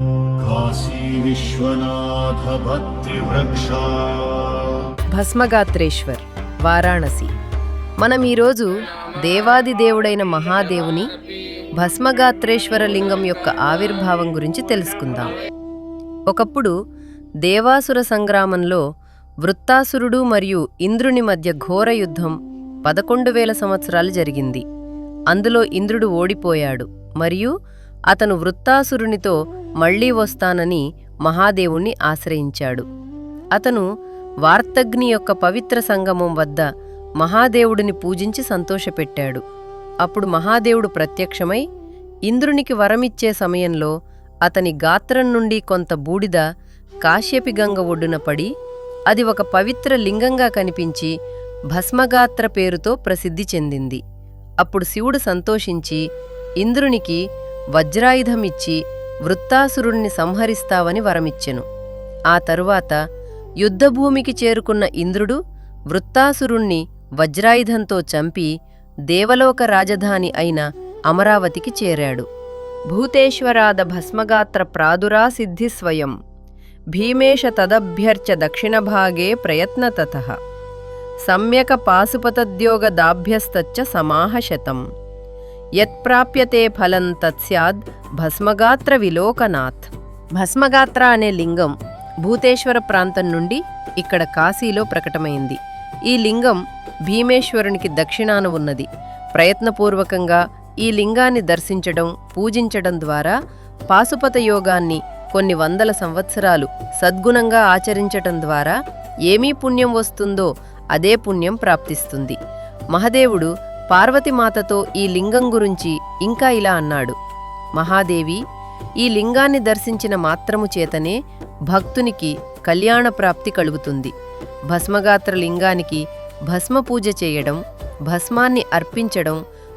విశ్వనాథ భక్తి వృక్ష భస్మగాత్రేశ్వర్ వారాణసి. మనం ఈరోజు దేవాది దేవుడైన మహాదేవుని భస్మగాత్రేశ్వర లింగం యొక్క ఆవిర్భావం గురించి తెలుసుకుందాం. ఒకప్పుడు దేవాసుర సంగ్రామంలో వృత్తాసురుడు మరియు ఇంద్రుని మధ్య ఘోర యుద్ధం పదకొండు వేల సంవత్సరాలు జరిగింది. అందులో ఇంద్రుడు ఓడిపోయాడు. మరియు అతను వృత్తాసురునితో మళ్ళీ వస్తానని మహాదేవుణ్ణి ఆశ్రయించాడు. అతను వార్తగ్ని యొక్క పవిత్ర సంగమం వద్ద మహాదేవుడిని పూజించి సంతోషపెట్టాడు. అప్పుడు మహాదేవుడు ప్రత్యక్షమై ఇంద్రునికి వరమిచ్చే సమయంలో అతని గాత్రం నుండి కొంత బూడిద కాశ్యపి గంగ ఒడ్డున పడి అది ఒక పవిత్ర లింగంగా కనిపించి భస్మగాత్ర పేరుతో ప్రసిద్ధి చెందింది. అప్పుడు శివుడు సంతోషించి ఇంద్రునికి వజ్రాయుధమిచ్చి వృత్తాసురుణ్ణి సంహరిస్తావని వరమిచ్చెను. ఆ తరువాత యుద్ధభూమికి చేరుకున్న ఇంద్రుడు వృత్తాసురుణ్ణి వజ్రాయుధంతో చంపి దేవలోక రాజధాని అయిన అమరావతికి చేరాడు. భూతేశ్వరాద భస్మగాత్ర ప్రాదురా సిద్ధి స్వయం. భీమేశ తదభ్యర్చ దక్షిణభాగే ప్రయత్నతత సమ్యక పాశుపతద్యోగదాభ్యస్తచ్చ సమాహ శతం. యత్ప్రాప్యతే ఫలం తత్స్యాద్ భస్మగాత్ర విలోకనాథ్ భస్మగాత్ర అనే లింగం భూతేశ్వర ప్రాంతం నుండి ఇక్కడ కాశీలో ప్రకటమైంది. ఈ లింగం భీమేశ్వరునికి దక్షిణాన ఉన్నది. ప్రయత్నపూర్వకంగా ఈ లింగాన్ని దర్శించడం పూజించడం ద్వారా పాశుపత యోగాన్ని కొన్ని వందల సంవత్సరాలు సద్గుణంగా ఆచరించటం ద్వారా ఏమీ పుణ్యం వస్తుందో అదే పుణ్యం ప్రాప్తిస్తుంది. మహదేవుడు పార్వతిమాతతో ఈ లింగం గురించి ఇంకా ఇలా అన్నాడు. మహాదేవి ఈ లింగాన్ని దర్శించిన మాత్రము చేతనే భక్తునికి కళ్యాణ ప్రాప్తి కలుగుతుంది. భస్మగాత్ర లింగానికి భస్మ పూజ చేయడం భస్మాన్ని అర్పించడం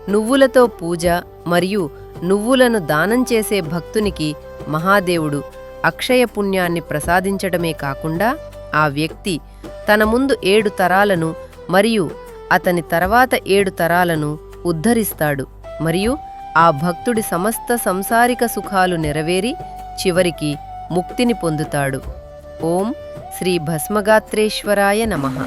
నువ్వులతో పూజ మరియు నువ్వులను దానం చేసే భక్తునికి మహాదేవుడు అక్షయ పుణ్యాన్ని ప్రసాదించడమే కాకుండా ఆ వ్యక్తి తన ముందు ఏడు తరాలను మరియు అతని తర్వాత ఏడు తరాలను ఉద్ధరిస్తాడు మరియు ఆ భక్తుడి సమస్త సంసారిక సుఖాలు నెరవేరి చివరికి ముక్తిని పొందుతాడు. ఓం శ్రీ భస్మగాత్రేశ్వరాయ నమః.